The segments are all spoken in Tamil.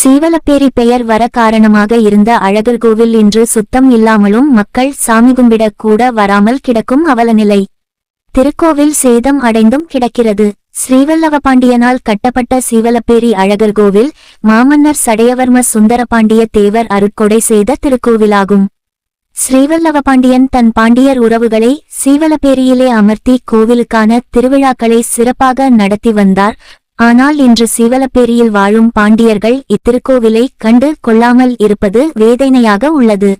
சீவலப்பேரி பெயர் வர காரணமாக இருந்த அழகர் கோவில் இன்று சுத்தம் இல்லாமலும் மக்கள் சாமி கும்பிட கூட வராமல் கிடக்கும் அவலநிலை. திருக்கோவில் சேதம் அடைந்தும் கிடக்கிறது. ஸ்ரீவல்லவபாண்டியனால் கட்டப்பட்ட சீவலப்பேரி அழகர் கோவில் மாமன்னர் சடையவர்ம சுந்தரபாண்டிய தேவர் அருட்கொடை செய்த திருக்கோவிலாகும். ஸ்ரீவல்லவபாண்டியன் தன் பாண்டியர் உறவுகளை சீவலப்பேரியிலே அமர்த்தி கோவிலுக்கான திருவிழாக்களை சிறப்பாக நடத்தி வந்தார். ஆனால் இன்று சிவலப்பேரியில் வாழும் பாண்டியர்கள் இத்திருக்கோவிலை கண்டு கொள்ளாமல் இருப்பது வேதனையாக உள்ளது.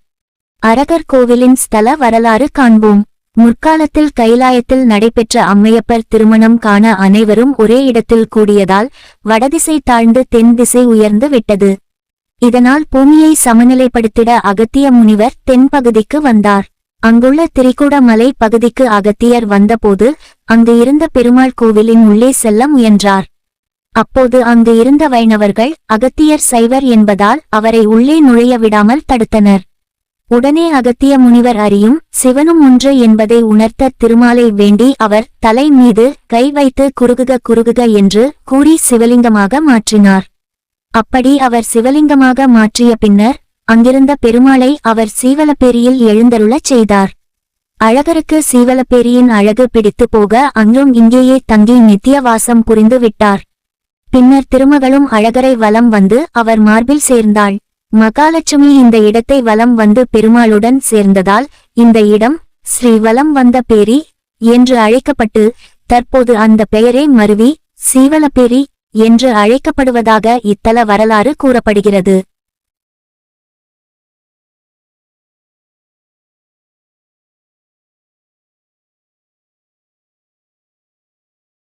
அரகர் கோவிலின் ஸ்தல வரலாறு காண்போம். முற்காலத்தில் கைலாயத்தில் நடைபெற்ற அம்மையப்பர் திருமணம் காண அனைவரும் ஒரே இடத்தில் கூடியதால் வடதிசை தாழ்ந்து தென் திசை உயர்ந்து விட்டது. இதனால் பூமியை சமநிலைப்படுத்திட அகத்திய முனிவர் தென்பகுதிக்கு வந்தார். அங்குள்ள திரிகூடமலை பகுதிக்கு அகத்தியர் வந்தபோது அங்கு இருந்த பெருமாள் கோவிலின் உள்ளே செல்ல முயன்றார். அப்போது அங்கு இருந்த வைணவர்கள் அகத்தியர் சைவர் என்பதால் அவரை உள்ளே நுழைய விடாமல் தடுத்தனர். உடனே அகத்திய முனிவர் அறியும் சிவனும் ஒன்று என்பதை உணர்த்த திருமாலை வேண்டி அவர் தலை மீது கை வைத்து குறுகுக குறுகுக என்று கூறி சிவலிங்கமாக மாற்றினார். அப்படி அவர் சிவலிங்கமாக மாற்றிய பின்னர் அங்கிருந்த பெருமாளை அவர் சீவலப்பேரியில் எழுந்தருளச் செய்தார். அழகருக்கு சீவலப்பேரியின் அழகு பிடித்து போக அங்கும் இங்கேயே தங்கி நித்தியவாசம் புரிந்து விட்டார். பின்னர் திருமகளும் அழகரை வலம் வந்து அவர் மார்பில் சேர்ந்தாள். மகாலட்சுமி இந்த இடத்தை வலம் வந்து பெருமாளுடன் சேர்ந்ததால் இந்த இடம் ஸ்ரீ வலம் வந்த பேரி என்று அழைக்கப்பட்டு தற்போது அந்த பெயரே மருவி சீவலப்பேரி என்று அழைக்கப்படுவதாக இத்தல வரலாறு கூறப்படுகிறது.